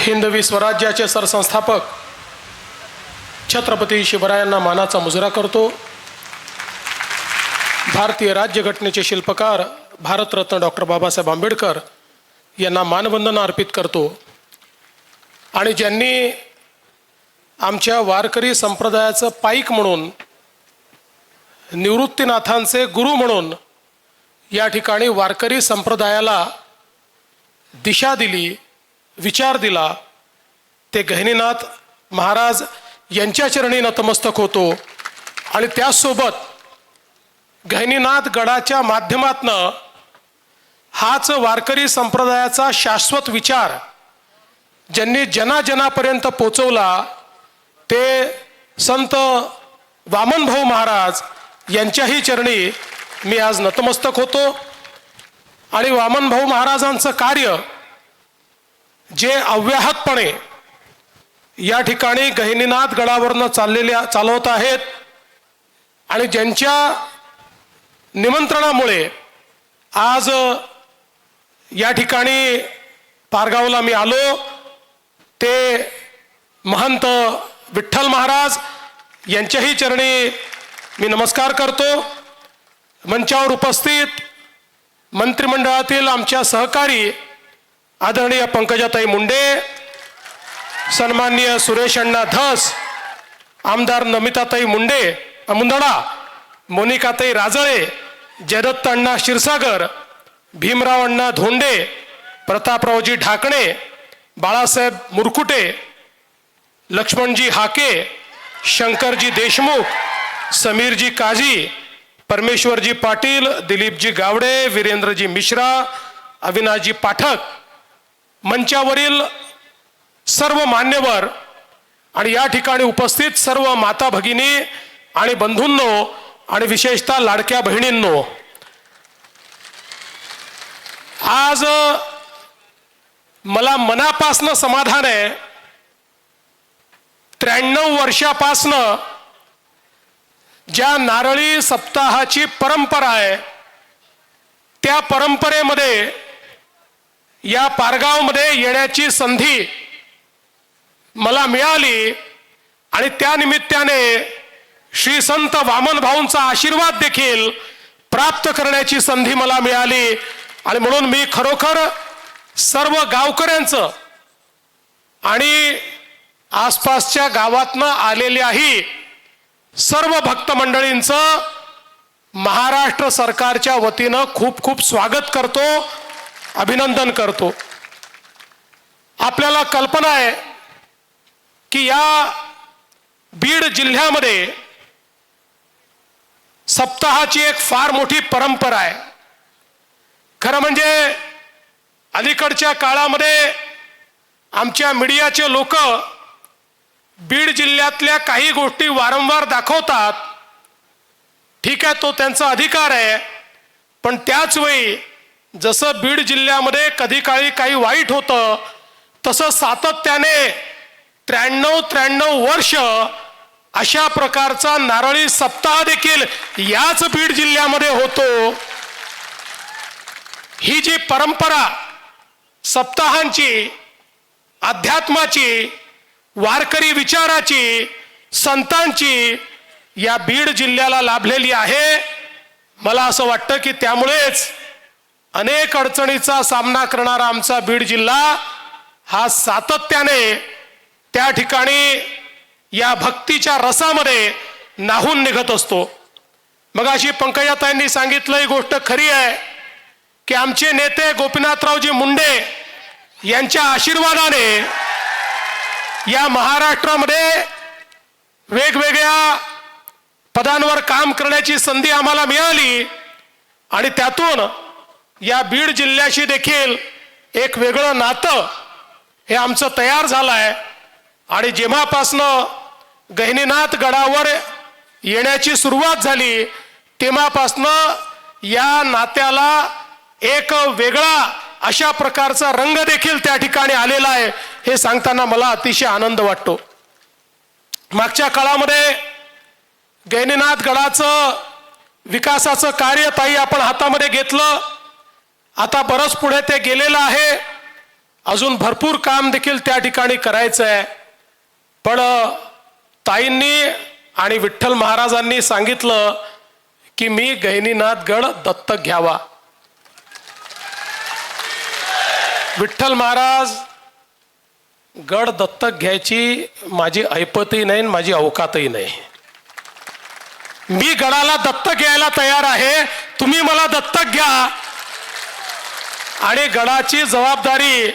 हिंदवी स्वराज्याचे सरसंस्थापक छत्रपती शिवरायांना मानाचा मुजरा करतो. भारतीय राज्यघटनेचे शिल्पकार भारतरत्न डॉक्टर बाबासाहेब आंबेडकर यांना मानवंदना अर्पित करतो. आणि ज्यांनी आमच्या वारकरी संप्रदायाचं पाईक म्हणून निवृत्तीनाथांचे गुरु म्हणून या ठिकाणी वारकरी संप्रदायाला दिशा दिली विचार दिला. ते गहिनीनाथ महाराज यांच्या चरणी नतमस्तक होतो. आणि त्याचसोबत गहिनीनाथ गडाच्या माध्यमातनं हाच वारकरी संप्रदायाचा शाश्वत विचार ज्यांनी जनाजनापर्यंत पोचवला ते संत वामनभाऊ महाराज यांच्याही चरणी मी आज नतमस्तक होतो. आणि वामनभाऊ महाराजांचं कार्य जे अव्याहतपणे या ठिकाणी गहिनीनाथ गडावरनं चाललेल्या चालवत आहेत आणि ज्यांच्या निमंत्रणामुळे आज या ठिकाणी पारगावला मी आलो ते महंत विठ्ठल महाराज यांच्याही चरणी मी नमस्कार करतो. मंचावर उपस्थित मंत्रिमंडळातील आमच्या सहकारी आदरणीय पंकजाताई मुंडे सन्माननीय सुरेश अण्णा धस आमदार नमिताताई मुंडे मुंदडा मोनिकाताई राजळे जयदत्त अण्णा क्षीरसागर भीमराव अण्णा धोंडे प्रतापरावजी ढाकणे बाळासाहेब मुरकुटे लक्ष्मणजी हाके शंकरजी देशमुख समीरजी काझी परमेश्वरजी पाटील दिलीपजी गावडे वीरेंद्रजी मिश्रा अविनाशजी पाठक मंचावरील सर्व मान्यवर आणि या ठिकाणी उपस्थित सर्व माता भगिनी आणि बंधूंनो आणि विशेषतः लाडक्या बहिणींनो आज मला मनापासनं समाधान आहे. त्र्याण्णव वर्षापासनं ज्या नारळी सप्ताहाची परंपरा आहे त्या परंपरेमध्ये या पारगावमध्ये येण्याची संधी मला मिळाली आणि त्या निमित्ताने श्री संत वामन भाऊंचा आशीर्वाद देखील प्राप्त करण्याची संधी मला मिळाली. आणि म्हणून मी खरोखर सर्व गावकऱ्यांचं आणि आसपासच्या गावातनं आलेल्याही सर्व भक्त मंडळींचं महाराष्ट्र सरकारच्या वतीनं खूप खूप स्वागत करतो. अभिनंदन करतो. आपल्याला कल्पना आहे की या बीड जिल्ह्यामध्ये सप्ताहाची एक फार मोठी परंपरा आहे. खरं म्हणजे अलीकडच्या काळामध्ये आमच्या मीडियाचे लोक बीड जिल्ह्यातल्या काही गोष्टी वारंवार दाखवतात. ठीक आहे तो त्यांचा अधिकार आहे. पण त्याच वेळी जसं बीड जिल्ह्यामध्ये कधी काळी काही वाईट होतं तसं सातत्याने त्र्याण्णव त्र्याण्णव वर्ष अशा प्रकारचा नारळी सप्ताह देखील याच बीड जिल्ह्यामध्ये होतो. ही जी परंपरा सप्ताहांची अध्यात्माची वारकरी विचाराची संतांची या बीड जिल्ह्याला लाभलेली आहे. मला असं वाटतं की त्यामुळेच अनेक अडचणीचा सामना करणारा आमचा बीड जिल्हा हा सातत्याने त्या ठिकाणी या भक्तीच्या रसामध्ये नाहून निघत असतो. मग अशी पंकजाताईंनी सांगितलं ही गोष्ट खरी आहे की आमचे नेते गोपीनाथरावजी मुंडे यांच्या आशीर्वादाने या महाराष्ट्रामध्ये वेगवेगळ्या पदांवर काम करण्याची संधी आम्हाला मिळाली आणि त्यातून या बीड जिल्ह्याशी देखील एक वेगळं नातं हे आमचं तयार झालं आहे आणि जेव्हापासनं गहिनीनाथ गडावर येण्याची सुरुवात झाली तेव्हापासनं या नात्याला एक वेगळा अशा प्रकारचा रंग देखील त्या ठिकाणी आलेला आहे हे सांगताना मला अतिशय आनंद वाटतो. मागच्या काळामध्ये गैनीनाथ गडाचं विकासाचं कार्य ताई आपण हातामध्ये घेतलं. आता बरंच पुढे ते गेलेलं आहे. अजून भरपूर काम देखील त्या ठिकाणी करायचं आहे. पण ताईंनी आणि विठ्ठल महाराजांनी सांगितलं की मी गहिनीनाथ गड दत्तक घ्यावा. विठ्ठल महाराज गड दत्तक घ्यायची माझी ऐपतही नाही आणि माझी अवकातही नाही. मी गडाला दत्तक घ्यायला तयार आहे. तुम्ही मला दत्तक घ्या. आणि गडाची जबाबदारी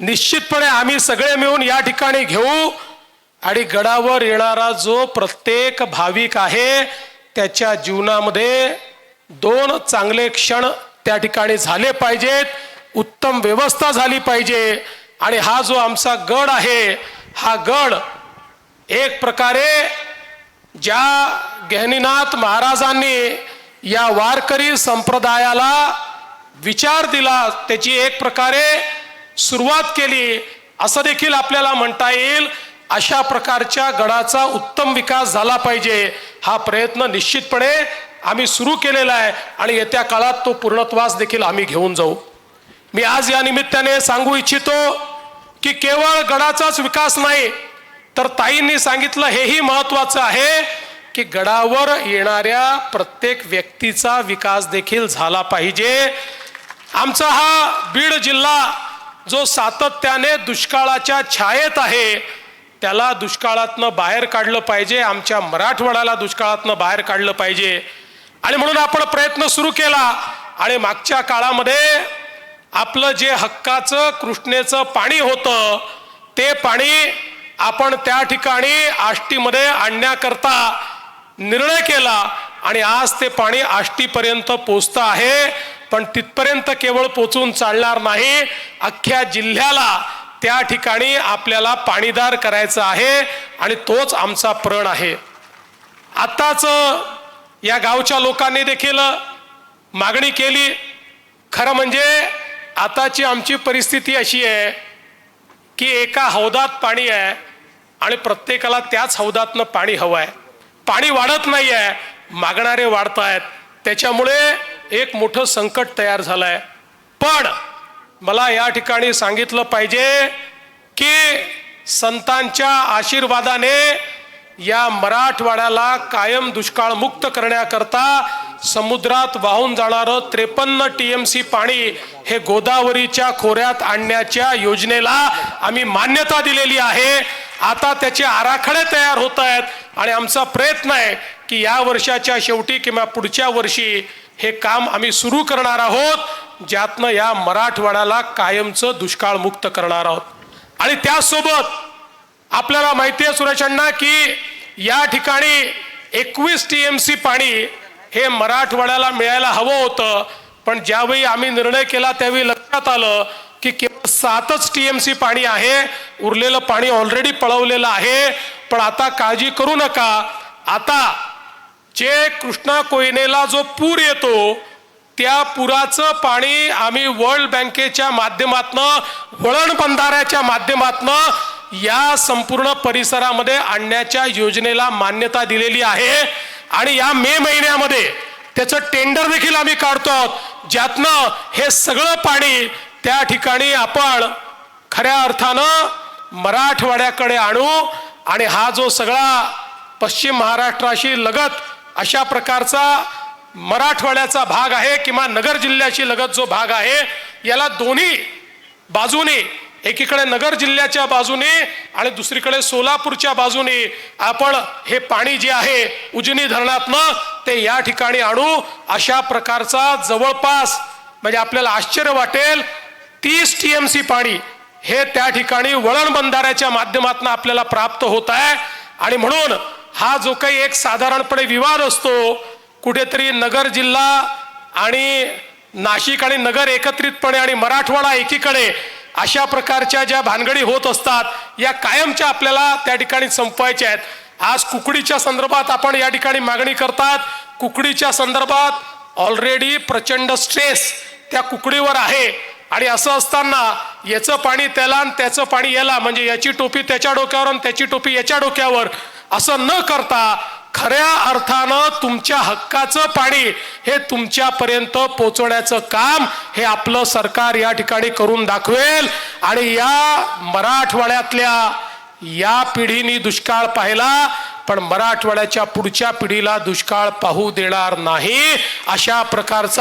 निश्चितपणे आम्ही सगळे मिळून या ठिकाणी घेऊ. आणि गडावर येणारा जो प्रत्येक भाविक आहे त्याच्या जीवनामध्ये दोन चांगले क्षण त्या ठिकाणी झाले पाहिजेत. उत्तम व्यवस्था झाली पाहिजे. आणि हा जो आमचा गड आहे हा गड एक प्रकारे ज्या गहनीनाथ महाराजांनी या वारकरी संप्रदायाला विचार दिला त्याची एक प्रकारे सुरुवात केली असं देखील आपल्याला म्हणता येईल अशा प्रकारच्या गडाचा उत्तम विकास झाला पाहिजे हा प्रयत्न निश्चितपणे आम्ही सुरू केलेला आहे आणि येत्या काळात तो पूर्णत्वास देखील आम्ही घेऊन जाऊ. मी आज या निमित्ताने सांगू इच्छितो की केवळ गडाचाच विकास नाही तर ताईंनी सांगितलं हेही महत्वाचं आहे की गडावर येणाऱ्या प्रत्येक व्यक्तीचा विकास देखील झाला पाहिजे. आमचा हा बीड जिल्हा जो सातत्याने दुष्काळाच्या छायेत आहे त्याला दुष्काळातनं बाहेर काढलं पाहिजे आमच्या मराठवाड्याला दुष्काळातनं बाहेर काढलं पाहिजे. आणि म्हणून आपण प्रयत्न सुरू केला आणि मागच्या काळामध्ये आपलं जे हक्काचं कृष्णेचं पाणी होतं ते पाणी आपण त्या ठिकाणी आष्टीमध्ये आणण्याकरता निर्णय केला आणि आज ते पाणी आष्टीपर्यंत पोचतं आहे. पण तिथपर्यंत केवळ पोचून चालणार नाही. अख्ख्या जिल्ह्याला त्या ठिकाणी आपल्याला पाणीदार करायचं आहे आणि तोच आमचा प्रण आहे. आत्ताच या गावच्या लोकांनी देखील मागणी केली. खरं म्हणजे आताची आमची परिस्थिती अशी आहे की एका हौदात पाणी आहे आणि प्रत्येकाला त्याच हौदातनं पाणी हवं आहे. पाणी वाढत नाही आहे मागणारे वाढत आहेत त्याच्यामुळे एक मोठं संकट तयार झालं आहे पण मला या ठिकाणी सांगितलं पाहिजे की संतांच्या आशीर्वादाने या मराठवाड्याला कायम दुष्काळ मुक्त करण्याकरता समुद्रात वाहून जाणारं त्रेपन्न टी एम सी पाणी हे गोदावरीच्या खोऱ्यात आणण्याच्या योजनेला आम्ही मान्यता दिलेली आहे. आता त्याचे आराखडे तयार होत आहेत आणि आमचा प्रयत्न आहे की या वर्षाच्या शेवटी किंवा पुढच्या वर्षी हे काम आम्ही सुरू करणार आहोत ज्यातनं या मराठवाड्याला कायमचं दुष्काळ मुक्त करणार आहोत. आणि त्यासोबत आपल्याला माहिती आहे सुरेश अण्णा की या ठिकाणी एकवीस टी एम सी पाणी हे मराठवाड्याला मिळायला हवं होतं. पण ज्यावेळी आम्ही निर्णय केला त्यावेळी लक्षात आलं की केवळ सातच टी एम सी पाणी आहे. उरलेलं पाणी ऑलरेडी पळवलेलं आहे. पण आता काळजी करू नका. आता जे कृष्णा कोयनेला जो पूर येतो त्या पुराचं पाणी आम्ही वर्ल्ड बँकेच्या माध्यमातनं वळण बंधाऱ्याच्या माध्यमातनं या संपूर्ण परिसरामध्ये आणण्याच्या योजनेला मान्यता दिलेली आहे. आणि या मे महिन्यामध्ये त्याचं टेंडर देखील आम्ही काढतो आहोत. ज्यातनं हे सगळं पाणी त्या ठिकाणी आपण खऱ्या अर्थानं मराठवाड्याकडे आणू. आणि हा जो सगळा पश्चिम महाराष्ट्राशी लगत अशा प्रकारचा मराठवाड्याचा भाग आहे किंवा नगर जिल्ह्याशी लगत जो भाग आहे याला दोन्ही बाजूने एकीकडे नगर जिल्ह्याच्या बाजूने आणि दुसरीकडे सोलापूरच्या बाजूने आपण हे पाणी जे आहे उजनी धरणातनं ते या ठिकाणी आणू. अशा प्रकारचा जवळपास म्हणजे आपल्याला आश्चर्य वाटेल तीस टी एम सी पाणी हे त्या ठिकाणी वळण बंधाऱ्याच्या माध्यमातून आपल्याला प्राप्त होत आहे. आणि म्हणून हा जो काही एक साधारणपणे विवाद असतो कुठेतरी नगर जिल्हा आणि नाशिक आणि नगर एकत्रितपणे आणि मराठवाडा एकीकडे अशा प्रकारच्या ज्या भानगडी होत असतात या कायमच्या आपल्याला त्या ठिकाणी संपवायच्या आहेत. आज कुकडीच्या संदर्भात आपण या ठिकाणी मागणी करतात कुकडीच्या संदर्भात ऑलरेडी प्रचंड स्ट्रेस त्या कुकडीवर आहे. आणि असं असताना याचं पाणी त्याला आणि त्याचं पाणी याला म्हणजे याची टोपी त्याच्या डोक्यावर आणि त्याची टोपी याच्या डोक्यावर असं न करता खऱ्या अर्थानं तुमच्या हक्काचं पाणी हे तुमच्यापर्यंत पोचवण्याचं काम हे आपलं सरकार या ठिकाणी करून दाखवेल. आणि या मराठवाड्यातल्या या पिढीने दुष्काळ पाहिला पण मराठवाड्याच्या पुढच्या पिढीला दुष्काळ पाहू देणार नाही अशा प्रकारचा